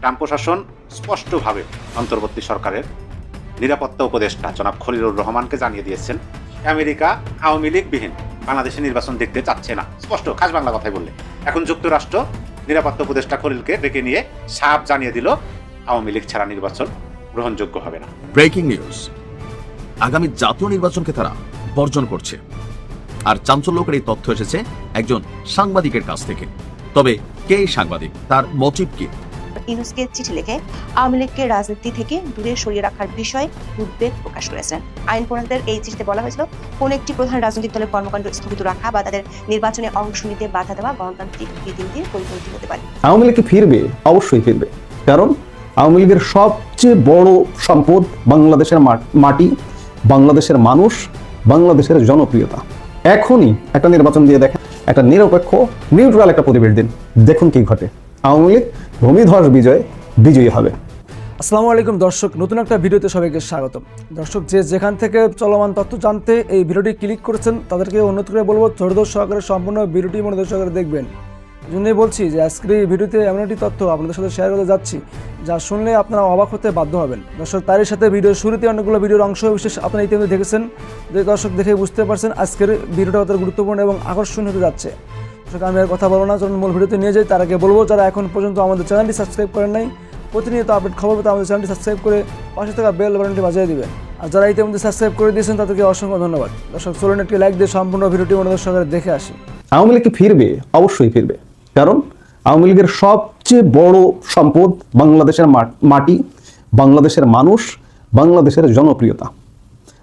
Trump প্রশাসন স্পষ্টভাবে অন্তর্বর্তী সরকারের নিরাপত্তা উপদেষ্টা জনাব খলিলুর রহমানকে জানিয়ে দিয়েছেন, আমেরিকা আওয়ামী লীগবিহীন বাংলাদেশে নির্বাচন দেখতে চাচ্ছে না। স্পষ্ট, খাস বাংলা কথাই বললে। এখন যুক্তরাষ্ট্র নিরাপত্তা উপদেষ্টা খলিলকে ডেকে নিয়ে সাপ জানিয়ে দিল, আওয়ামী লীগ ছাড়া নির্বাচন গ্রহণযোগ্য হবে না। Breaking news. আগামী জাতীয় নির্বাচনকে তারা বর্জন করছে। আর চাঞ্চল্যকর এই তথ্য এসেছে একজন সাংবাদিকের কাছ থেকে। তবে কে সাংবাদিক? তার মোটিভ কি? ইউনুসকে চিঠি লিখে আওয়ামী লীগকে রাজনীতি থেকে দূরে সরিয়ে রাখার বিষয়ে উদ্বেগ প্রকাশ করেছেন আইন প্রণেতাদের এই চিঠিতে বলা হয়েছিল, কোন একটি প্রধান রাজনৈতিক দলের কর্মকাণ্ড স্থগিত রাখা বা তাদের নির্বাচনে অংশ নিতে বাধা দেওয়া গণতান্ত্রিক রীতিনীতির পরিপন্থী হতে পারে। আওয়ামী লীগ ফিরবে, অবশ্যই ফিরবে। কারণ আওয়ামী লীগের সবচেয়ে বড় সম্পদ বাংলাদেশের মাটি, বাংলাদেশের মানুষ, বাংলাদেশের জনপ্রিয়তা। এখনই একটা নির্বাচন দিয়ে দেখেন, একটা নিরপেক্ষ, নিউট্রাল একটা পরিবেশ দিন। দেখুন কি ঘটে। আওয়ামী লীগ ভূমিধস বিজয় বিজয়ী হবে। আসসালামু আলাইকুম দর্শক, নতুন একটা ভিডিওতে সবাইকে স্বাগতম। দর্শক, যে যেখান থেকে চলমান তথ্য জানতে এই ভিডিওটি ক্লিক করেছেন, তাদেরকে অনুরোধ করে বলব, ধৈর্য সহকারে সম্পূর্ণ ভিডিওটি মনোযোগ সহকারে দেখবেন। জন্যই বলছি যে, আজকের এই ভিডিওতে এমন একটি তথ্য আপনাদের সাথে শেয়ার করতে যাচ্ছি, যা শুনলে আপনারা অবাক হতে বাধ্য হবেন। দর্শক, তারই সাথে ভিডিওর শুরুতে অনেকগুলো ভিডিওর অংশ বিশেষ আপনারা ইতিমধ্যে দেখেছেন। যে দর্শক, দেখে বুঝতে পারছেন আজকের ভিডিওটা অত গুরুত্বপূর্ণ এবং আকর্ষণীয় হতে যাচ্ছে। আমি আর কথা বলব না। যখন মূল ভিডিওতে নিয়ে যাই। তার আগে বলব, যারা এখন পর্যন্ত আমাদের চ্যানেলটি সাবস্ক্রাইব করেন নাই, প্রতিনিয়ত আপডেট খবর পেতে আমাদের চ্যানেলটি সাবস্ক্রাইব করে পাশে থাকা বেল বাটনটি বাজিয়ে দিবেন আর যারা ইতিমধ্যে সাবস্ক্রাইব করে দিয়েছেন, তাদেরকে অসংখ্য ধন্যবাদ। দর্শক, চলুন একটি লাইক দিয়ে সম্পূর্ণ ভিডিওটি মনোযোগ সহকারে দেখে আসি। আওয়ামী লীগ ফিরবে? অবশ্যই ফিরবে। কারণ আওয়ামী লীগের সবচেয়ে বড় সম্পদ বাংলাদেশের মাটি, বাংলাদেশের মানুষ, বাংলাদেশের জনপ্রিয়তা।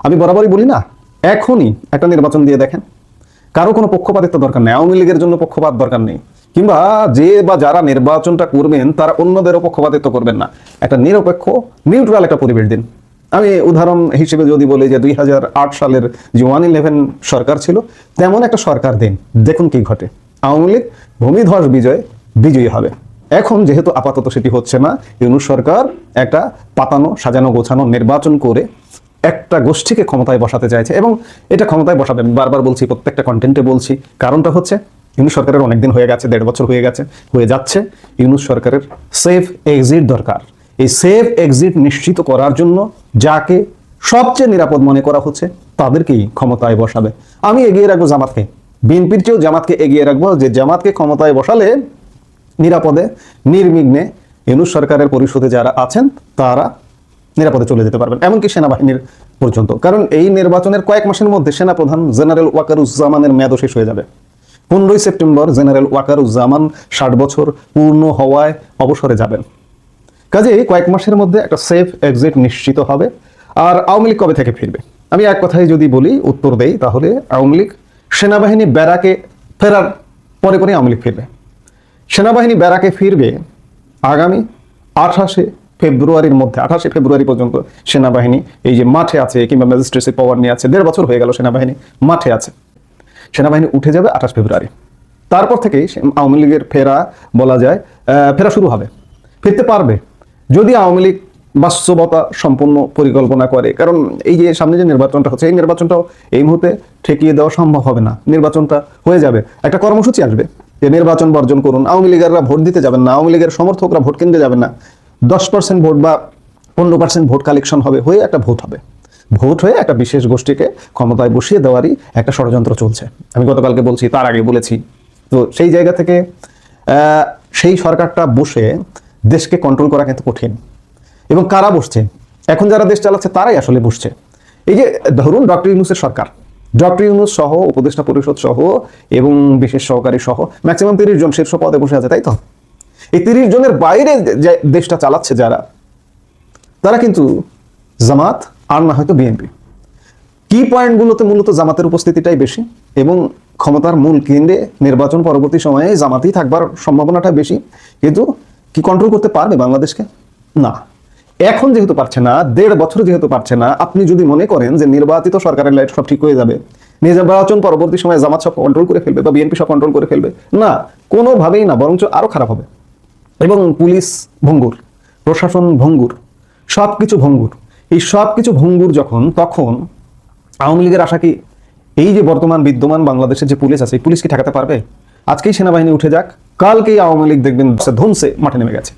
আমি বরাবরই বলি না, এখনই একটা নির্বাচন দিয়ে দেখেন। কারও কোনো পক্ষপাতিত্ব দরকার নেই, আওয়ামী লীগের জন্য পক্ষপাত দরকার নেই। কিংবা যে বা যারা নির্বাচনটা করবেন, তারা অন্যদেরও পক্ষপাতিত্ব করবেন না। একটা নিরপেক্ষ, নিউট্রাল একটা পরিবেশ দিন। আমি উদাহরণ হিসেবে যদি বলি যে দুই হাজার আট সালের যে ওয়ান ইলেভেন সরকার ছিল, তেমন একটা সরকার দিন। দেখুন কি ঘটে। আওয়ামী লীগ ভূমিধস বিজয়, বিজয়ী হবে। এখন যেহেতু আপাতত সেটি হচ্ছে না, ইউনুস সরকার একটা পাতানো, সাজানো, গোছানো নির্বাচন করে একটা গোষ্ঠীকে ক্ষমতায় বসাতে চাইছে এবং এটা ক্ষমতায় বসাবে, আমি বারবার বলছি, প্রত্যেকটা কন্টেন্টে বলছি। কারণটা হচ্ছে, ইউনুস সরকারের অনেকদিন হয়ে গেছে, দেড় বছর হয়ে গেছে, হয়ে যাচ্ছে। ইউনুস সরকারের সেফ এক্সিট দরকার। এই সেফ এক্সিট নিশ্চিত করার জন্য যাকে সবচেয়ে নিরাপদ মনে করা হচ্ছে, তাদেরকেই ক্ষমতায় বসাবে। আমি এগিয়ে রাখব জামাতকে। বিএনপির চেয়েও জামাতকে এগিয়ে রাখব যে জামাতকে ক্ষমতায় বসালে নিরাপদে, নির্বিঘ্নে ইউনুস সরকারের পরিষদে যারা আছেন, তারা নিরাপদে চলে যেতে পারবেন, এমনকি সেনাবাহিনীর পর্যন্ত। কারণ এই নির্বাচনের কয়েক মাসের মধ্যে সেনাপ্রধান জেনারেল ওয়াকারুজ্জামানের মেয়াদও শেষ হয়ে যাবে। পনেরোই সেপ্টেম্বর জেনারেল ওয়াকারুজ্জামান ষাট বছর পূর্ণ হওয়ায় অবসরে যাবেন। কাজেই কয়েক মাসের মধ্যে একটা সেফ এক্সিট নিশ্চিত হবে, আর আওয়ামী লীগ কবে থেকে ফিরবে? আমি এক কথায় যদি বলি, উত্তর দেই, তাহলে আওয়ামী লীগ সেনাবাহিনী ব্যারাকে ফেরার পরে পরে আওয়ামী লীগ ফিরবে। সেনাবাহিনী ব্যারাকে ফিরবে আগামী আঠাশে ফেব্রুয়ারির মধ্যে, আঠাশে ফেব্রুয়ারি পর্যন্ত সেনাবাহিনী, এই যে মাঠে আছে, কিংবা ম্যাজিস্ট্রেসি পাওয়ার নিয়ে আছে, দেড় বছর হয়ে গেল সেনাবাহিনী মাঠে আছে। সেনাবাহিনী উঠে যাবে আঠাশ ফেব্রুয়ারি। তারপর থেকেই আওয়ামী লীগের ফেরা বলা যায় ফেরা শুরু হবে। ফিরতে পারবে। যদি আওয়ামী লীগ বাস্তবতা সম্পূর্ণ পরিকল্পনা করে, কারণ এই যে সামনে যে নির্বাচনটা হচ্ছে, এই নির্বাচনটাও এই মুহূর্তে ঠেকিয়ে দেওয়া সম্ভব হবে না। নির্বাচনটা হয়ে যাবে। একটা কর্মসূচি আসবে। যে নির্বাচন বর্জন করুন। আওয়ামী লীগেররা ভোট দিতে যাবেন না। আওয়ামী লীগের সমর্থকরা ভোট কেন্দ্রে যাবেন না। দশ পার্সেন্ট ভোট বা পনেরো পার্সেন্ট ভোট কালেকশন হবে হয়ে একটা ভোট হবে। ভোট হয়ে একটা বিশেষ গোষ্ঠীকে ক্ষমতায় বসিয়ে দেওয়ারই একটা ষড়যন্ত্র চলছে। আমি গতকালকে বলছি, তার আগে বলেছি। তো সেই জায়গা থেকে সেই সরকারটা বসে দেশকে কন্ট্রোল করা কিন্তু কঠিন। এবং কারা বসছে? এখন যারা দেশ চালাচ্ছে, তারাই আসলে বসছে। এই যে ধরুন ডক্টর ইউনুসের সরকার। ডক্টর ইউনুস সহ, উপদেষ্টা পরিষদ সহ এবং বিশেষ সহকারী সহ ম্যাক্সিমাম তিরিশ জন শীর্ষ পদে বসে আছে, তাই তো? এই তিরিশ জনের বাইরে যে দেশটা চালাচ্ছে যারা, তারা কিন্তু জামাত, আর না হয়তো বিএনপি। কি পয়েন্টগুলোতে মূলত জামাতের উপস্থিতিটাই বেশি এবং ক্ষমতার মূল কেন্দ্রে নির্বাচন পরবর্তী সময়ে জামাতেই থাকবার সম্ভাবনাটা বেশি, কিন্তু কি কন্ট্রোল করতে পারবে বাংলাদেশকে? না। এখন যেহেতু পারছে না, দেড় বছর যেহেতু পারছে না, আপনি যদি মনে করেন যে নির্বাচিত সরকারের লাইট সব ঠিক হয়ে যাবে, নির্বাচন পরবর্তী সময়ে জামাত সব কন্ট্রোল করে ফেলবে বা বিএনপি সব কন্ট্রোল করে ফেলবে, না, কোনোভাবেই না, বরঞ্চ আরও খারাপ হবে। এবং পুলিশ ভঙ্গুর, প্রশাসন ভঙ্গুর সব কিছু ভঙ্গুর। এই সব কিছু ভঙ্গুর যখন, তখন আওয়ামী লীগের আশা কি এই যে বর্তমান বিদ্যমান বাংলাদেশের যে পুলিশ আছে, এই পুলিশ কি ঠেকাতে পারবে? আজকেই সেনাবাহিনী উঠে যাক, কালকেই আওয়ামী লীগ দেখবেন ধনসে মাঠে নেমে গেছে।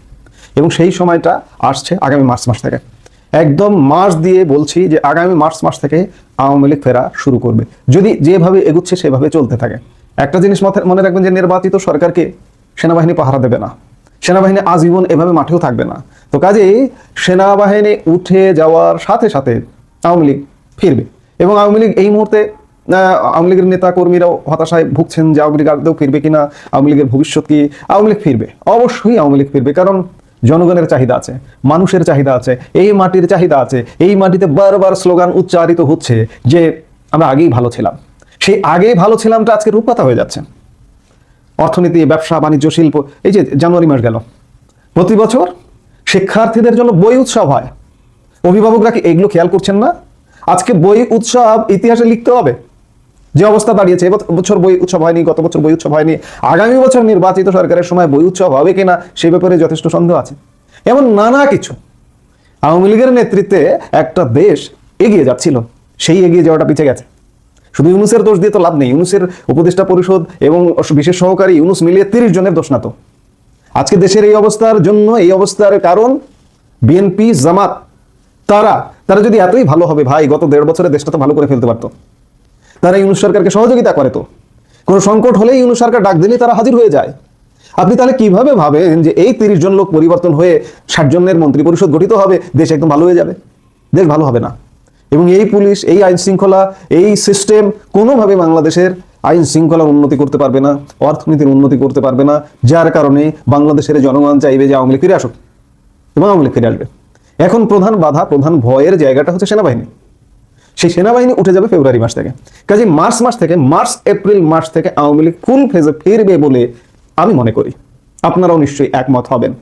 এবং সেই সময়টা আসছে আগামী মার্চ মাস থেকে। একদম মাস দিয়ে বলছি যে আগামী মার্চ মাস থেকে আওয়ামী লীগ ফেরা শুরু করবে। যদি যেভাবে এগুচ্ছে, সেভাবে চলতে থাকে। একটা জিনিস মনে রাখবেন যে নির্বাচিত সরকারকে সেনাবাহিনী পাহারা দেবে না। সেনাবাহিনী আজীবন এভাবে মাঠেও থাকবে না। তো কাজেই সেনাবাহিনী উঠে যাওয়ার সাথে সাথে আওয়ামী লীগ ফিরবে এবং আওয়ামী লীগ এই মুহূর্তে আওয়ামী লীগের নেতা কর্মীরাও হতাশায় ভুগছেন যে আওয়ামী লীগ আদৌ ফিরবে কিনা, আওয়ামী লীগের ভবিষ্যৎ কি, আওয়ামী লীগ ফিরবে। অবশ্যই আওয়ামী লীগ ফিরবে, কারণ জনগণের চাহিদা আছে, মানুষের চাহিদা আছে, এই মাটির চাহিদা আছে, এই মাটিতে বারবার স্লোগান উচ্চারিত হচ্ছে যে আমরা আগেই ভালো ছিলাম। সেই আগেই ভালো ছিলামটা আজকে রূপকথা হয়ে যাচ্ছে। অর্থনীতি, ব্যবসা, বাণিজ্য, শিল্প, এই যে জানুয়ারি মাস গেল। প্রতি বছর শিক্ষার্থীদের জন্য বই উৎসব হয়। অভিভাবকরা কি এগুলো খেয়াল করছেন না? আজকে বই উৎসব ইতিহাসে লিখতে হবে। যে অবস্থা দাঁড়িয়েছে বছর বই উৎসব হয়নি, গত বছর বই উৎসব হয়নি, আগামী বছর নির্বাচিত সরকারের সময় বই উৎসব হবে কিনা, সে ব্যাপারে যথেষ্ট সন্দেহ আছে। এমন নানা কিছু। আওয়ামী লীগের নেতৃত্বে একটা দেশ এগিয়ে যাচ্ছিল। সেই এগিয়ে যাওয়াটা পিছিয়ে গেছে। শুধু ইউনুসের দোষ দিয়ে তো লাভ নেই। ইউনুসের উপদেষ্টা পরিষদ এবং বিশেষ সহকারী ইউনুস মিলিয়ে তিরিশ জনের দোষ না তো। আজকে দেশের এই অবস্থার জন্য, এই অবস্থার কারণ, বিএনপি, জামাত, তারা তারা যদি এতই ভালো হবে, ভাই, গত দেড় বছরে দেশটা তো ভালো করে ফেলতে পারতো। তারা ইউনুস সরকারকে সহযোগিতা করে তো। কোনো সংকট হলে ইউনুস সরকার ডাক দিলেই তারা হাজির হয়ে যায়। আপনি তাহলে কীভাবে ভাবেন যে এই তিরিশ জন লোক পরিবর্তন হয়ে ষাট জনের মন্ত্রী পরিষদ গঠিত হবে, দেশ একদম ভালো হয়ে যাবে? দেশ ভালো হবে না। এবং এই পুলিশ, এই আইন শৃঙ্খলা, এই সিস্টেম কোনোভাবে বাংলাদেশের আইন শৃঙ্খলার উন্নতি করতে পারবে না, অর্থনীতির উন্নতি করতে পারবে না, যার কারণে বাংলাদেশের জনগণ চাইবে যে আওয়ামী লীগ ফিরে আসুক এবং আওয়ামী লীগ ফিরে আসবে। এখন প্রধান বাধা, প্রধান ভয়ের জায়গাটা হচ্ছে সেনাবাহিনী। সেই সেনাবাহিনী উঠে যাবে ফেব্রুয়ারি মাস থেকে। কাজে মার্চ মাস থেকে, মার্চ, এপ্রিল মাস থেকে আওয়ামী লীগ ফুল ফেজে ফিরবে বলে আমি মনে করি। আপনারাও নিশ্চয়ই একমত হবেন।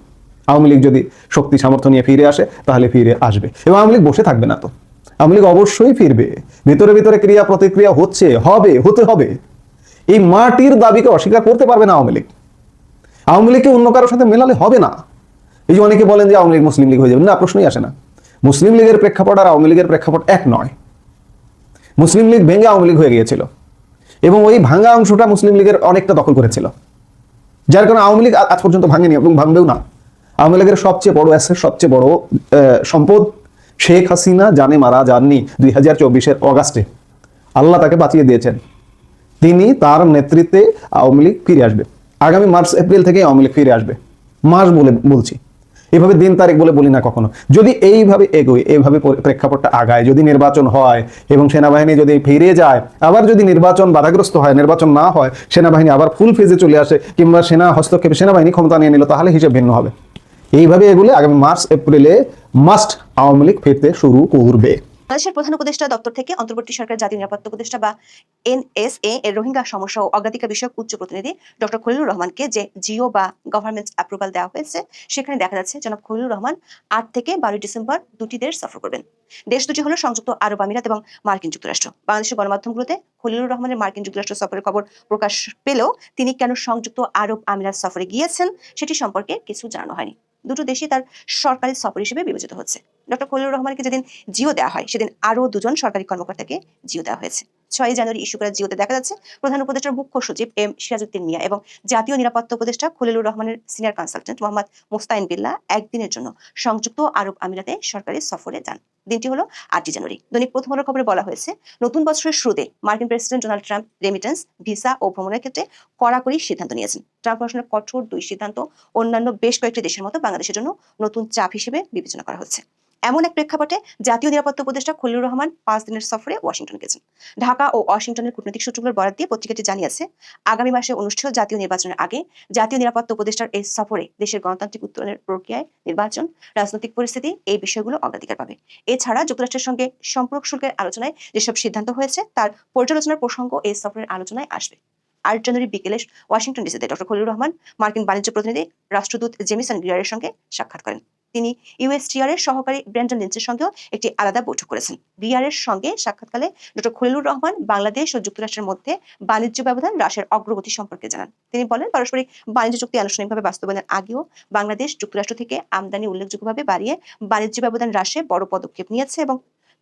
আওয়ামী লীগ যদি শক্তি সামর্থ্য নিয়ে ফিরে আসে, তাহলে ফিরে আসবে। এবং আওয়ামী লীগ বসে থাকবে না তো। আওয়ামী লীগ অবশ্যই ফিরবে। ভিতরে ভিতরে ক্রিয়া প্রতিক্রিয়া হচ্ছে, হবে, হতে হবে। এই মাটির দাবিকে অস্বীকার করতে পারবে না আওয়ামী লীগ। আওয়ামী লীগকে অন্য কারোর সাথে মেলালে হবে না। এই যে অনেকে বলেন যে আওয়ামী লীগ মুসলিম লীগ হয়ে যাবে, না, প্রশ্নই আসে না। মুসলিম লীগের প্রেক্ষাপট আর আওয়ামী লীগের প্রেক্ষাপট এক নয়। মুসলিম লীগ ভেঙে আওয়ামী লীগ হয়ে গিয়েছিল এবং ওই ভাঙা অংশটা মুসলিম লীগের অনেকটা দখল করেছিল। যার কারণে আওয়ামী লীগ আজ পর্যন্ত ভাঙেনি এবং ভাঙবেও না। আওয়ামী লীগের সবচেয়ে বড় অ্যাসেট, সবচেয়ে বড় সম্পদ শেখ হাসিনা জানে মারা যাননি দুই হাজার চব্বিশের অগাস্টে। আল্লাহ তাকে বাঁচিয়ে দিয়েছেন। তিনি তার নেতৃত্বে আওয়ামী লীগ ফিরে আসবে। আগামী মার্চ, এপ্রিল থেকে আওয়ামী লীগ ফিরে আসবে। মাস বলে বলছি। এভাবে দিন তারিখ বলে বলি না কখনো। যদি এইভাবে এগোয়, এইভাবে প্রেক্ষাপটটা আগায়, যদি নির্বাচন হয় এবং সেনাবাহিনী যদি ফিরে যায়, আবার যদি নির্বাচন বাধাগ্রস্ত হয়, নির্বাচন না হয়, সেনাবাহিনী আবার ফুল ফেজে চলে আসে, কিংবা সেনা হস্তক্ষেপে সেনাবাহিনী ক্ষমতা নিয়ে নিল তাহলে হিসেব ভিন্ন হবে। এইভাবে এগুলো আগামী মার্চ, এপ্রিলে মাস্ট আওয়ামী লীগ ফিরতে শুরু করবে। বাংলাদেশের প্রধান উপদেষ্টা দপ্তর থেকে অন্তর্বর্তী সরকার জাতীয় নিরাপত্তা উপদেষ্টা বা এনএসএ এর রোহিঙ্গা সমস্যা ও অগ্রাধিকার বিষয়ক উচ্চ প্রতিনিধি ডক্টর খলিলুর রহমানকে যে জিও বা গভর্নমেন্ট অ্যাপ্রুভাল দেওয়া হয়েছে, সেখানে দেখা যাচ্ছে জনাব খলিলুর রহমান আট থেকে বারোই ডিসেম্বর দুটি দেশ সফর করবেন। দেশ দুটি হলো সংযুক্ত আরব আমিরাত এবং মার্কিন যুক্তরাষ্ট্র। বাংলাদেশের গণমাধ্যমগুলোতে খলিলুর রহমানের মার্কিন যুক্তরাষ্ট্র সফরের খবর প্রকাশ পেলেও তিনি কেন সংযুক্ত আরব আমিরাত সফরে গিয়েছেন, সেটি সম্পর্কে কিছু জানানো হয়নি। দুটো দেশই তার সরকারি সফর হিসেবে বিবেচিত হচ্ছে। ডক্টর খলিলুর রহমানকে যেদিন জিও দেওয়া হয়, সেদিন আরও দুজন সরকারি কর্মকর্তাকে জিও দেওয়া হয়েছে। ছয় জানুয়ারি ইস্যু করা জিওতে দেখা যাচ্ছে, প্রধান উপদেষ্টার মুখ্য সচিব এম সিরাজউদ্দিন মিয়া এবং জাতীয় নিরাপত্তা উপদেষ্টা খলিলুর রহমানের সিনিয়র কনসালটেন্ট মোহাম্মদ মুস্তাইন বিল্লাহ একদিনের জন্য সংযুক্ত আরব আমিরাতে সরকারি সফরে যান। দিনটি হলো আটই জানুয়ারি। দৈনিক প্রথম আলোর খবরে বলা হয়েছে, নতুন বছরের শুরুতে মার্কিন president Donald Trump remittance visa ও ভ্রমণের ক্ষেত্রে কড়াকড়ি সিদ্ধান্ত নিয়েছেন। ট্রাম্প প্রশাসনের কঠোর দুই সিদ্ধান্ত অন্যান্য বেশ কয়েকটি দেশের মতো বাংলাদেশের জন্য নতুন চাপ হিসেবে বিবেচনা করা হচ্ছে। এমন এক প্রেক্ষাপটে জাতীয় নিরাপত্তা উপদেষ্টা খলিলুর রহমান পাঁচ দিনের সফরে ওয়াশিংটন গেছেন। ঢাকা ও ওয়াশিংটনের কূটনৈতিক সূত্রগুলোর বরাদ দিয়ে পত্রিকাটি জানিয়েছে, আগামী মাসে অনুষ্ঠেয় জাতীয় নির্বাচনের আগে জাতীয় নিরাপত্তা উপদেষ্টার এই সফরে দেশের গণতান্ত্রিক উত্তরণের প্রক্রিয়ায় নির্বাচন, রাজনৈতিক পরিস্থিতি এই বিষয়গুলো অগ্রাধিকার পাবে। এছাড়া যুক্তরাষ্ট্রের সঙ্গে সম্পর্ক শুল্কের আলোচনায় যেসব সিদ্ধান্ত হয়েছে, তার পর্যালোচনার প্রসঙ্গ এই সফরের আলোচনায় আসবে। আট জানুয়ারি বিকেলে ওয়াশিংটন ডিসিতে ডক্টর খলিলুর রহমান, মার্কিন বাণিজ্য প্রতিনিধি, রাষ্ট্রদূত জেমিসন গ্রিয়ারের সঙ্গে সাক্ষাৎ করেন। তিনি ইউএসটিআর এর সহকারী ব্র্যান্ডন লিন্সের সঙ্গেও একটি আলাদা বৈঠক করেছেন। গ্রিয়ারের সঙ্গে সাক্ষাৎকালে ডক্টর খলিলুর রহমান বাংলাদেশ ও যুক্তরাষ্ট্রের মধ্যে বাণিজ্য ব্যবধান হ্রাসের অগ্রগতি সম্পর্কে জানান। তিনি বলেন, পারস্পরিক বাণিজ্য চুক্তি আনুষ্ঠানিকভাবে বাস্তবায়নের আগেও বাংলাদেশ যুক্তরাষ্ট্র থেকে আমদানি উল্লেখযোগ্যভাবে বাড়িয়ে বাণিজ্য ব্যবধান হ্রাসে বড় পদক্ষেপ নিয়েছে এবং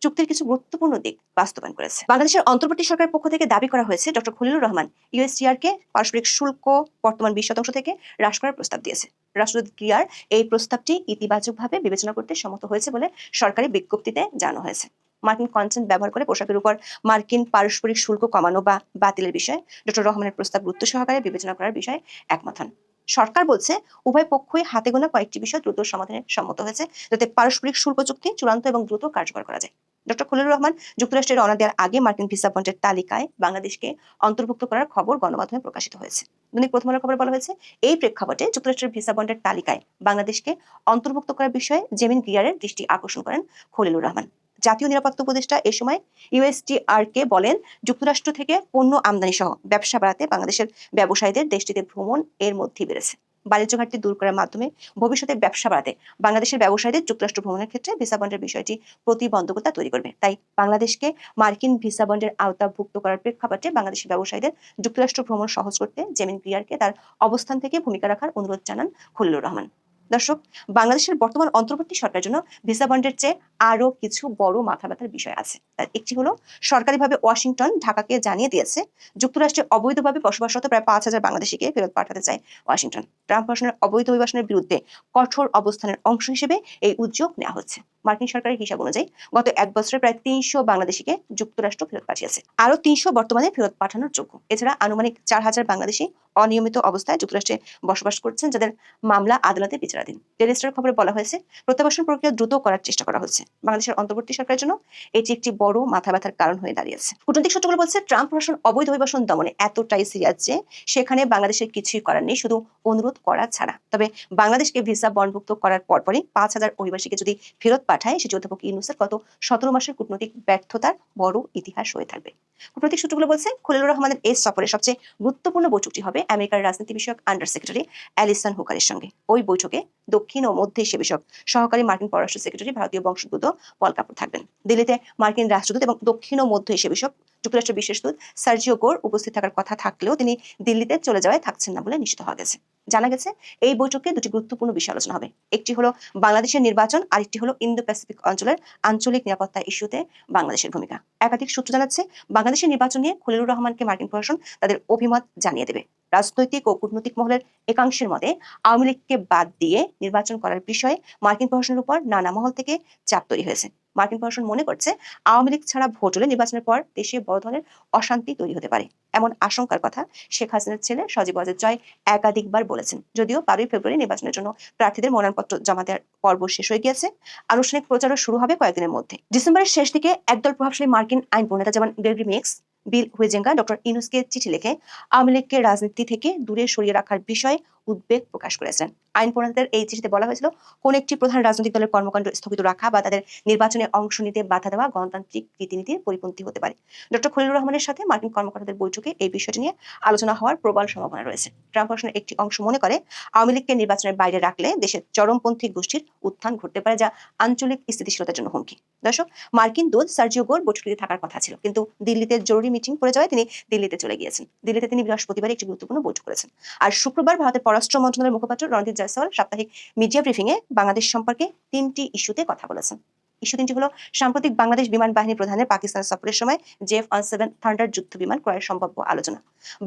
চুক্তির কিছু গুরুত্বপূর্ণ দিক বাস্তবায়ন করেছে। বাংলাদেশের অন্তর্বর্তী সরকারের পক্ষ থেকে দাবি করা হয়েছে, ডক্টর খলিলুর রহমান ইউএসটিআর কে পারস্পরিক শুল্ক, বর্তমান বিশ শতাংশ থেকে হ্রাস করার প্রস্তাব দিয়েছে। রাষ্ট্রদূত ক্রিয়ার এই প্রস্তাবটি ইতিবাচকভাবে বিবেচনা করতে সম্মত হয়েছে বলে সরকারি বিজ্ঞপ্তিতে জানানো হয়েছে। মার্কিন কনসেন্ট ব্যবহার করে পোশাকের উপর মার্কিন পারস্পরিক শুল্ক কমানো বা বাতিলের বিষয়ে ডক্টর রহমানের প্রস্তাব গুরুত্ব সহকারে বিবেচনা করার বিষয়ে একমত হন। সরকার বলছে, উভয় পক্ষই হাতে গোনা কয়েকটি বিষয় দ্রুত সমাধানে সম্মত হয়েছে, যাতে পারস্পরিক শুল্ক চুক্তি চূড়ান্ত এবং দ্রুত কার্যকর করা যায়। ডক্টর খলিলুর রহমান যুক্তরাষ্ট্রের রওনা দেওয়ার আগে মার্কিন ভিসা বন্ডের তালিকায় বাংলাদেশকে অন্তর্ভুক্ত করার খবর গণমাধ্যমে প্রকাশিত হয়েছে। দৈনিক প্রথম আলোর খবরে বলা হয়েছে, এই প্রেক্ষাপটে যুক্তরাষ্ট্রের ভিসা বন্ডের তালিকায় বাংলাদেশকে অন্তর্ভুক্ত করার বিষয়ে জেমিন গিয়ারের দৃষ্টি আকর্ষণ করেন খলিলুর রহমান। জাতীয় নিরাপত্তা উপদেষ্টা এ সময় ইউএসটিআর কে বলেন, যুক্তরাষ্ট্র থেকে পণ্য আমদানি সহ ব্যবসা বাড়াতে বাংলাদেশের ব্যবসায়ীদের দেশটিতে ভ্রমণ এর মধ্যেই বেড়েছে। বাণিজ্য ঘাটতি দূর করার মাধ্যমে ভবিষ্যতে ব্যবসা বাড়াতে বাংলাদেশের ব্যবসায়ীদের যুক্তরাষ্ট্র ভ্রমণের ক্ষেত্রে ভিসা বন্ডের বিষয়টি প্রতিবন্ধকতা তৈরি করবে। তাই বাংলাদেশকে মার্কিন ভিসা বন্ডের আওতাভুক্ত করার প্রেক্ষাপটে বাংলাদেশের ব্যবসায়ীদের যুক্তরাষ্ট্র ভ্রমণ সহজ করতে জেমিন ক্রিয়ারকে তার অবস্থান থেকে ভূমিকা রাখার অনুরোধ জানান খলিলুর রহমান। দর্শক, বাংলাদেশের বর্তমান অন্তর্বর্তী সরকারের জন্য ভিসা বন্ডের চেয়ে আরও কিছু বড় মাথা ব্যথার বিষয় আছে। তার একটি হলো, সরকারিভাবে ওয়াশিংটন, ঢাকাকে জানিয়ে দিয়েছে, যুক্তরাষ্ট্রে অবৈধভাবে বসবাসরত প্রায় পাঁচ হাজার বাংলাদেশিকে ফেরত পাঠাতে চায় ওয়াশিংটন। ট্রাম্প প্রশাসনের অবৈধ অভিবাসনের বিরুদ্ধে কঠোর অবস্থানের অংশ হিসেবে এই উদ্যোগ নেওয়া হচ্ছে। মার্কিন সরকারের হিসাব অনুযায়ী, গত এক বছরে প্রায় তিনশো বাংলাদেশিকে যুক্তরাষ্ট্র ফেরত পাঠিয়েছে। আরও তিনশো বর্তমানে ফেরত পাঠানোর যোগ্য। এছাড়া আনুমানিক চার হাজার বাংলাদেশি অনিয়মিত অবস্থায় যুক্তরাষ্ট্রে বসবাস করছেন, যাদের মামলা আদালতে বিচারাধীন। ডেলি স্টার খবরে বলা হয়েছে, প্রত্যাবাসন প্রক্রিয়া দ্রুত করার চেষ্টা করা হচ্ছে। বাংলাদেশের অন্তর্বর্তী সরকারের জন্য এটি একটি বড় মাথা ব্যথার কারণ হয়ে দাঁড়িয়েছে। কূটনৈতিক সূত্রগুলো বলছে, ট্রাম্প প্রশাসন অবৈধ অভিবাসন দমনে এতটাই সিরিয়াস যে সেখানে বাংলাদেশের কিছুই করার নেই, শুধু অনুরোধ করা ছাড়া। তবে বাংলাদেশকে ভিসা বনভুক্ত করার পরপরই পাঁচ হাজার অভিবাসীকে যদি ফেরত পাঠায়, সেটি অধ্যাপক ইউনুসের গত সতেরো মাসের কূটনৈতিক ব্যর্থতার বড় ইতিহাস হয়ে থাকবে। কূটনৈতিক সূত্রগুলো বলছে, খলিলুর রহমানের এই সফরে সবচেয়ে গুরুত্বপূর্ণ বৈঠকটি হবে আমেরিকার রাজনীতি বিষয়ক আন্ডার সেক্রেটারি অ্যালিসন হুকারের সঙ্গে। ওই বৈঠকে দক্ষিণ ও মধ্য এশিয়া বিষয়ক সহকারী মার্কিন পররাষ্ট্র সেক্রেটারি ভারতীয় বংশোদ্ভূত পল কাপুর থাকবেন। দিল্লিতে মার্কিন রাষ্ট্রদূত এবং দক্ষিণ ও মধ্য এশিয়া বিষয়ক যুক্তরাষ্ট্রের বিশেষ দূত সার্জিও গোর উপস্থিত থাকার কথা থাকলেও তিনি দিল্লিতে চলে যাওয়ায় থাকছেন না বলে নিশ্চিত হওয়া গেছে। জানা গেছে, এই বৈঠকে দুটি গুরুত্বপূর্ণ বিষয় আলোচনা হবে। একটি হলো বাংলাদেশের নির্বাচন, আরেকটি হলো ইন্দো প্যাসিফিক অঞ্চলের আঞ্চলিক নিরাপত্তা ইস্যুতে বাংলাদেশের ভূমিকা। একাধিক সূত্র জানাচ্ছে, বাংলাদেশের নির্বাচন নিয়ে খলিলুর রহমানকে মার্কিন প্রশাসন তাদের অভিমত জানিয়ে দেবে। রাজনৈতিক ও কূটনৈতিক মহলের একাংশের মতে, আওয়ামী লীগকে বাদ দিয়ে নির্বাচন করার বিষয়ে মার্কিন প্রশাসনের উপর নানা মহল থেকে চাপ তৈরি হয়েছে। মার্কিন প্রশাসন মনে করছে আওয়ামী লীগ ছাড়া ভোট হলে নির্বাচনের পর দেশে বড় ধরনের অশান্তি তৈরি হতে পারে। এমন আশঙ্কার কথা শেখ হাসিনার ছেলে সজীব ওয়াজেদ জয় একাধিকবার বলেছেন। যদিও বারোই ফেব্রুয়ারি নির্বাচনের জন্য প্রার্থীদের মনোনয়নপত্র জমা দেওয়ার পর্ব শেষ হয়ে গিয়েছে। আনুষ্ঠানিক প্রচারও শুরু হবে কয়েকদিনের মধ্যে। ডিসেম্বরের শেষ দিকে একদল প্রভাবশালী মার্কিন আইন প্রণেতা যেমন Gregory Meeks, Bill Huizenga doctor ইনুসকে চিঠি লিখে আওয়ামী লীগকে রাজনীতি থেকে দূরে সরিয়ে রাখার বিষয়ে উদ্বেগ প্রকাশ করেছেন আইন প্রণেতাদের এই চিঠিতে বলা হয়েছিল, কোন একটি প্রধান রাজনৈতিক দলের কর্মকাণ্ড স্থগিত রাখা বা তাদের নির্বাচনে অংশ নিতে বাধা দেওয়া গণতান্ত্রিক রীতিনীতির পরিপন্থী হতে পারে। ডক্টর খলিলুর রহমানের সাথে মার্কিন কর্মকর্তাদের বৈঠকে এই বিষয়টি নিয়ে আলোচনা হওয়ার প্রবল সম্ভাবনা রয়েছে। ট্রাম্প প্রশাসনের একটি অংশ মনে করে, আওয়ামী লীগকে নির্বাচনের বাইরে রাখলে দেশের চরমপন্থী গোষ্ঠীর উত্থান ঘটতে পারে যা আঞ্চলিক স্থিতিশীলতার জন্য হুমকি। দর্শক, মার্কিন দূত সার্জিও গোর বৈঠকটিতে থাকার কথা ছিল, কিন্তু দিল্লিতে জরুরি মিটিং পড়ে যাওয়ায় তিনি দিল্লিতে চলে গিয়েছেন। দিল্লিতে তিনি বৃহস্পতিবার একটি গুরুত্বপূর্ণ বৈঠক করেছেন। আর শুক্রবার ভারতের পররাষ্ট্র মন্ত্রণালয়ের মুখপাত্র রণদীপ জয়সওয়াল সাপ্তাহিক মিডিয়া ব্রিফিংয়ে বাংলাদেশ সম্পর্কে তিনটি ইস্যুতে কথা বলেছেন। ইস্যু তিনটি হলো, সাম্প্রতিক বাংলাদেশ বিমান বাহিনী প্রধানের পাকিস্তান সফরের সময় জেফ ওয়ান সেভেন থান্ডার যুদ্ধ বিমান ক্রয়ের সম্ভাব্য আলোচনা।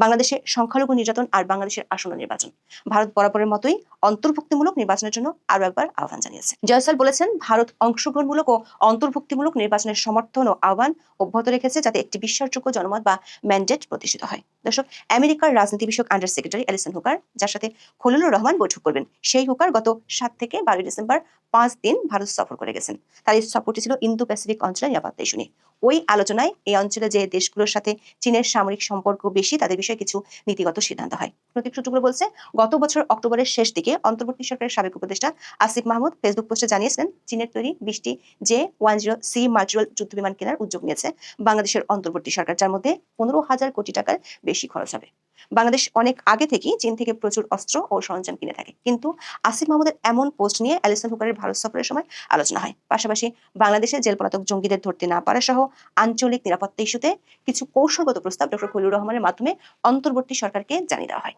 বাংলাদেশে সংখ্যালঘু নির্যাতন আর বাংলাদেশের আসন্ন নির্বাচন। ভারত বরাবরের মতোই অন্তর্ভুক্তিমূলক নির্বাচনের জন্য আরও একবার আহ্বান জানিয়েছে। জয়সওয়াল বলেছেন, ভারত অংশগ্রহণমূলক ও অন্তর্ভুক্তিমূলক নির্বাচনের সমর্থন ও আহ্বান অব্যাহত রেখেছে যাতে একটি বিশ্বাসযোগ্য জনমত বা ম্যান্ডেট প্রতিষ্ঠিত হয়। দর্শক, আমেরিকার রাজনীতি বিষয়ক আন্ডার সেক্রেটারি অ্যালিসন হুকার, যার সাথে খলিলুর রহমান বৈঠক করবেন। সেই হুকার গত সাত থেকে বারোই ডিসেম্বর পাঁচ দিন ভারত সফর করে গেছেন। তার এই সফরটি ছিল ইন্দো প্যাসিফিক অঞ্চলের নিরাপত্তা ইস্যু নিয়ে। ওই আলোচনায় এই অঞ্চলে যে দেশগুলোর সাথে চীনের সামরিক সম্পর্ক বেশি, তাদের বিষয়ে কিছু নীতিগত সিদ্ধান্ত হয়। প্রতীক সূত্রগুলো বলছে, গত বছর অক্টোবরের শেষ দিকে অন্তর্বর্তী সরকারের সাবেক উপদেষ্টা আসিফ মাহমুদ ফেসবুক পোস্টে জানিয়েছিলেন, চীনের তৈরি বিশটি জে ওয়ান জিরো সি মার্চুয়াল যুদ্ধ বিমান কেনার উদ্যোগ নিয়েছে বাংলাদেশের অন্তর্বর্তী সরকার, যার মধ্যে পনেরো হাজার কোটি টাকার বেশি খরচ হবে। বাংলাদেশ অনেক আগে থেকেই চীন থেকে প্রচুর অস্ত্র ও সরঞ্জাম কিনে থাকে। কিন্তু আসিফ মাহমুদের এমন পোস্ট নিয়ে অ্যালিসন হুকারের ভারত সফরের সময় আলোচনা হয়। পাশাপাশি বাংলাদেশে জেল পলাতক জঙ্গিদের ধরতে না পারা সহ আঞ্চলিক নিরাপত্তা ইস্যুতে কিছু কৌশলগত প্রস্তাব ডক্টর খলিউর রহমানের মাধ্যমে অন্তর্বর্তী সরকারকে জানিয়ে দেওয়া হয়।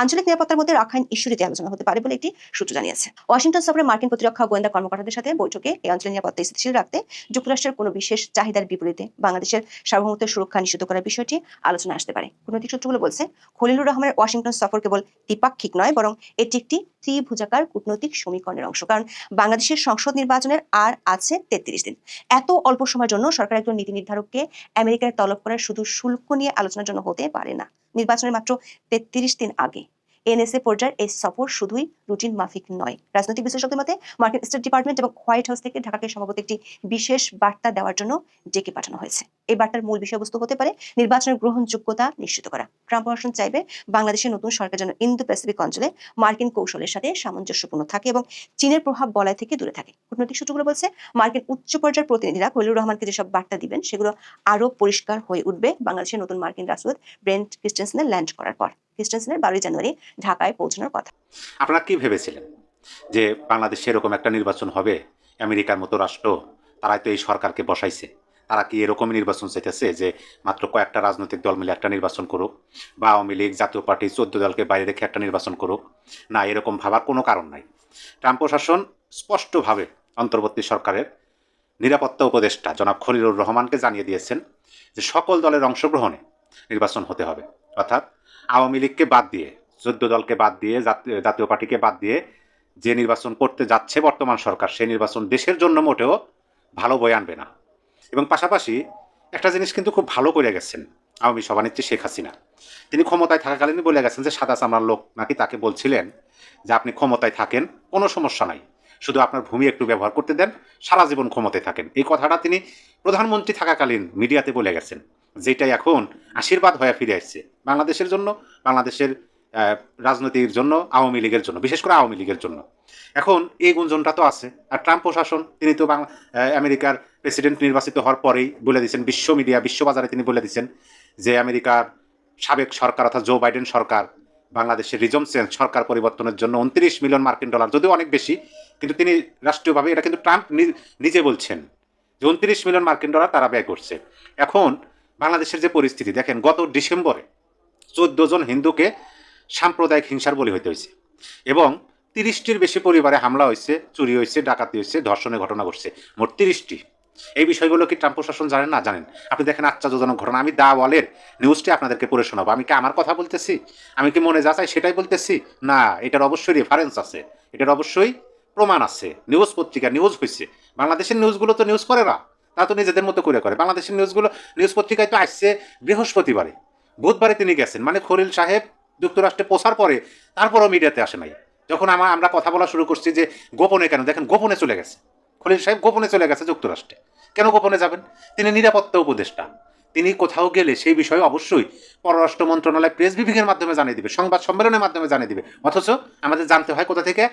আঞ্চলিক নিরাপত্তার মধ্যে রাখাইন ইস্যুটিতে আলোচনা হতে পারে বলে একটি সূত্র জানিয়েছে। ওয়াশিংটন সফরে মার্কিন প্রতিরক্ষা গোয়েন্দা কর্মকর্তাদের সাথে বৈঠকে এই অঞ্চলের নিরাপত্তা স্থিতিশীল রাখতে যুক্তরাষ্ট্রের কোনো বিশেষ চাহিদার বিপরীতে বাংলাদেশের সার্বভৌমত্বের সুরক্ষা নিশ্চিত করার বিষয়টি আলোচনা আসতে পারে। কূটনৈতিক সূত্রগুলো বলছে, খলিলুর রহমানের ওয়াশিংটন সফর কেবল দ্বিপাক্ষিক নয়, বরং এটি একটি ত্রিভুজাকার কূটনৈতিক সমীকরণের অংশ। কারণ বাংলাদেশের সংসদ নির্বাচনের আর আছে তেত্রিশ দিন। এত অল্প সময়ের জন্য সরকার একজন নীতি নির্ধারককে আমেরিকায় তলব করার শুধু শুল্ক নিয়ে আলোচনার জন্য হতে পারে না। নির্বাচনের মাত্র তেত্রিশ দিন আগে। এনএসএ পর্যায়ের এই সফর শুধুই রুটিন মাফিক নয়। রাজনৈতিক বিশ্লেষকদের মতে, মার্কিন স্টেট ডিপার্টমেন্ট এবং হোয়াইট হাউস থেকে ঢাকাকে সম্ভবত একটি বিশেষ বার্তা দেওয়ার জন্য ডেকে পাঠানো হয়েছে। এই বার্তার মূল বিষয়বস্তু হতে পারে নির্বাচনের গ্রহণযোগ্যতা নিশ্চিত করা। ট্রাম্প প্রশাসন চাইবে বাংলাদেশের নতুন সরকার যেন ইন্দো প্যাসিফিক অঞ্চলে মার্কিন কৌশলের সাথে সামঞ্জস্যপূর্ণ থাকে এবং চীনের প্রভাব বলয় থেকে দূরে থাকে। কূটনৈতিক সূত্রগুলো বলছে, মার্কিন উচ্চ পর্যায়ের প্রতিনিধিরা খলিলুর রহমানকে যেসব বার্তা দিবেন, সেগুলো আরও পরিষ্কার হয়ে উঠবে বাংলাদেশের নতুন মার্কিন রাষ্ট্রদূত ব্রেন্ট ক্রিস্টেনসেনের ল্যান্ড করার পর। ক্রিস্টেনসেনের বারোই জানুয়ারি ঢাকায় পৌঁছানোর কথা। আপনারা কি ভেবেছিলেন যে বাংলাদেশে এরকম একটা নির্বাচন হবে? আমেরিকার মতো রাষ্ট্র, তারাই তো এই সরকারকে বসাইছে। তারা কি এরকমই নির্বাচন চাইতেছে যে মাত্র কয়েকটা রাজনৈতিক দল মিলে একটা নির্বাচন করুক বা আওয়ামী লীগ, জাতীয় পার্টি, চোদ্দ দলকে বাইরে রেখে একটা নির্বাচন করুক? না, এরকম ভাবার কোনো কারণ নাই। ট্রাম্প প্রশাসন স্পষ্টভাবে অন্তর্বর্তী সরকারের নিরাপত্তা উপদেষ্টা জনাব খলিলুর রহমানকে জানিয়ে দিয়েছেন যে সকল দলের অংশগ্রহণে নির্বাচন হতে হবে। অর্থাৎ আওয়ামী লীগকে বাদ দিয়ে, চোদ্দ দলকে বাদ দিয়ে, জাতীয় জাতীয় পার্টিকে বাদ দিয়ে যে নির্বাচন করতে যাচ্ছে বর্তমান সরকার, সেই নির্বাচন দেশের জন্য মোটেও ভালো বই আনবে না। এবং পাশাপাশি একটা জিনিস কিন্তু খুব ভালো করে গেছেন আওয়ামী সভানেত্রী শেখ হাসিনা। তিনি ক্ষমতায় থাকাকালীনই বলে গেছেন যে সাদা চামড়ার লোক নাকি তাকে বলছিলেন যে আপনি ক্ষমতায় থাকেন, কোনো সমস্যা নাই। শুধু আপনার ভূমি একটু ব্যবহার করতে দেন, সারা জীবন ক্ষমতায় থাকেন। এই কথাটা তিনি প্রধানমন্ত্রী থাকাকালীন মিডিয়াতে বলে গেছেন, যেটাই এখন আশীর্বাদ হয়ে ফিরে আসছে। বাংলাদেশের জন্য, বাংলাদেশের রাজনীতির জন্য, আওয়ামী লীগের জন্য, বিশেষ করে আওয়ামী লীগের জন্য। এখন এই গুঞ্জনটা তো আছে। আর ট্রাম্প প্রশাসন, তিনি তো বাংলা আমেরিকার প্রেসিডেন্ট নির্বাচিত হওয়ার পরেই বলে দিয়েছেন, বিশ্ব মিডিয়া, বিশ্ববাজারে তিনি বলে দিয়েছেন যে আমেরিকার সাবেক সরকার অর্থাৎ জো বাইডেন সরকার, বাংলাদেশের রিজম চেঞ্জ, সরকার পরিবর্তনের জন্য উনত্রিশ মিলিয়ন মার্কিন ডলার, যদিও অনেক বেশি, কিন্তু তিনি রাষ্ট্রীয়ভাবে এটা কিন্তু ট্রাম্প নিজে বলছেন যে উনত্রিশ মিলিয়ন মার্কিন ডলার তারা ব্যয় করছে। এখন বাংলাদেশের যে পরিস্থিতি, দেখেন গত ডিসেম্বরে চোদ্দ জন হিন্দুকে সাম্প্রদায়িক হিংসার বলি হইতে হয়েছে এবং তিরিশটির বেশি পরিবারে হামলা হয়েছে চুরি হয়েছে ডাকাতি হয়েছে ধর্ষণের ঘটনা ঘটছে। মোট তিরিশটি। এই বিষয়গুলো কি ট্রাম্প প্রশাসন জানেন না? জানেন। আপনি দেখেন আশ্চর্যজনক ঘটনা। আমি দা ওয়ালের নিউজটি আপনাদেরকে পড়ে শোনাবো। আমি কি আমার কথা বলতেছি? আমি কি মনে যা চাই সেটাই বলতেছি? না, এটার অবশ্যই রেফারেন্স আছে। এটার অবশ্যই প্রমাণ আছে। নিউজ পত্রিকা নিউজ হয়েছে বাংলাদেশের নিউজগুলো তো নিউজ করে না। তা তো নিজেদের মতো করে করে। বাংলাদেশের নিউজগুলো নিউজ পত্রিকায় তো আসছে বৃহস্পতিবারে। বুধবারে তিনি গেছেন। মানে খলিল সাহেব যুক্তরাষ্ট্রে পৌঁছার পরে তারপরও মিডিয়াতে আসে নাই। যখন আমার আমরা কথা বলা শুরু করছি যে গোপনে কেন? দেখেন, গোপনে চলে গেছে। খলিল সাহেব গোপনে চলে গেছে যুক্তরাষ্ট্রে। কেন গোপনে যাবেন? তিনি নিরাপত্তা উপদেষ্টা। তিনি কোথাও গেলে সেই বিষয়ে অবশ্যই পররাষ্ট্র মন্ত্রণালয় প্রেস বিভাগের মাধ্যমে জানিয়ে দিবে, সংবাদ সম্মেলনের মাধ্যমে জানিয়ে দিবে। অথচ আমাদের জানতে হয় কোথা থেকে?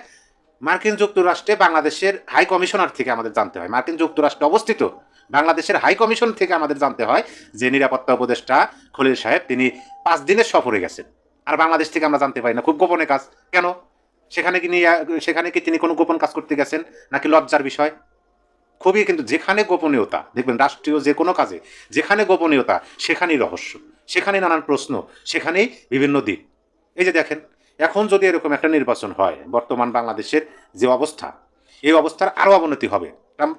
মার্কিন যুক্তরাষ্ট্রে বাংলাদেশের হাই কমিশনার থেকে আমাদের জানতে হয়। মার্কিন যুক্তরাষ্ট্রে অবস্থিত বাংলাদেশের হাই কমিশন থেকে আমাদের জানতে হয় যে নিরাপত্তা উপদেষ্টা খলিল সাহেব তিনি পাঁচ দিনের সফরে গেছেন। আর বাংলাদেশ থেকে আমরা জানতে পারি না। খুব গোপনে কাজ। কেন? সেখানে কি নিয়ে, সেখানে কি তিনি কোনো গোপন কাজ করতে গেছেন? নাকি লজ্জার বিষয়? খুবই কিন্তু যেখানে গোপনীয়তা, দেখবেন রাষ্ট্রীয় যে কোনো কাজে, যেখানে গোপনীয়তা, সেখানেই রহস্য, সেখানেই নানান প্রশ্ন, সেখানেই বিভিন্ন দিক। এই যে দেখেন, এখন যদি এরকম একটা নির্বাচন হয়, বর্তমান বাংলাদেশের যে অবস্থা, এই অবস্থার আরও অবনতি হবে।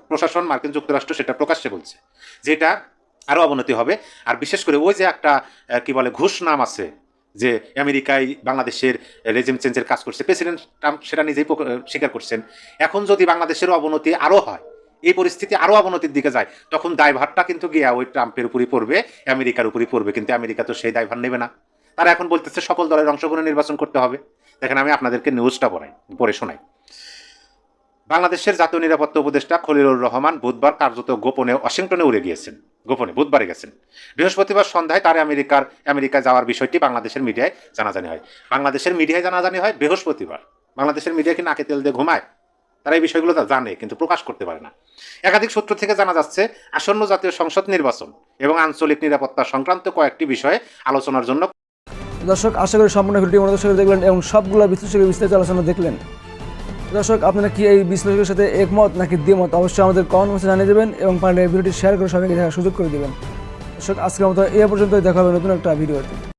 প্রশাসন, মার্কিন যুক্তরাষ্ট্র সেটা প্রকাশ্যে বলছে যেটা আরও অবনতি হবে। আর বিশেষ করে ওই যে একটা কি বলে, ঘুষ নাম আছে যে আমেরিকায় বাংলাদেশের রেজিম চেঞ্জের কাজ করছে প্রেসিডেন্ট ট্রাম্প সেটা নিজেই স্বীকার করছেন। এখন যদি বাংলাদেশের অবনতি আরও হয়, এই পরিস্থিতি আরও অবনতির দিকে যায়, তখন দায়ভারটা কিন্তু গিয়া ওই ট্রাম্পের উপরই পড়বে, আমেরিকার উপরই পড়বে, কিন্তু আমেরিকা তো সেই দায়ভার নেবে না। তারা এখন বলতেছে সকল দলের অংশগ্রহণে নির্বাচন করতে হবে। দেখেন আমি আপনাদেরকে নিউজটা পড়াই, পড়ে শোনাই। বাংলাদেশের জাতীয় নিরাপত্তা উপদেষ্টা খলিলুর রহমান বুধবার কার্যত গোপনে ওয়াশিংটনে উড়ে গিয়েছেন। গোপনে, বুধবারে গেছেন। বৃহস্পতিবার সন্ধ্যায় তার আমেরিকার আমেরিকা যাওয়ার বিষয়টি বাংলাদেশের মিডিয়ায় জানাজানি হয়। বাংলাদেশের মিডিয়ায় জানাজানি হয় বৃহস্পতিবার। বাংলাদেশের মিডিয়া কি নাকে তেল দিয়ে ঘুমায়? তারা এই বিষয়গুলো তা জানে, কিন্তু প্রকাশ করতে পারে না। একাধিক সূত্র থেকে জানা যাচ্ছে, আসন্ন জাতীয় সংসদ নির্বাচন এবং আঞ্চলিক নিরাপত্তা সংক্রান্ত কয়েকটি বিষয়ে আলোচনার জন্য দর্শক, আশা করি সম্পূর্ণ ভিডিও দেখলেন এবং সবগুলো বিশ্লেষকের বিস্তারিত আলোচনা দেখলেন। দর্শক, আপনারা কি এই বিশ্লেষকের সাথে একমত নাকি দ্বিমত? অবশ্যই আমাদের কমেন্ট বক্সে জানিয়ে দেবেন এবং পারলে ভিডিওটি শেয়ার করে সবাইকে দেখার সুযোগ করে দেবেন। দর্শক, আজকের মতো এ পর্যন্তই। দেখা হবে নতুন একটা ভিডিওতে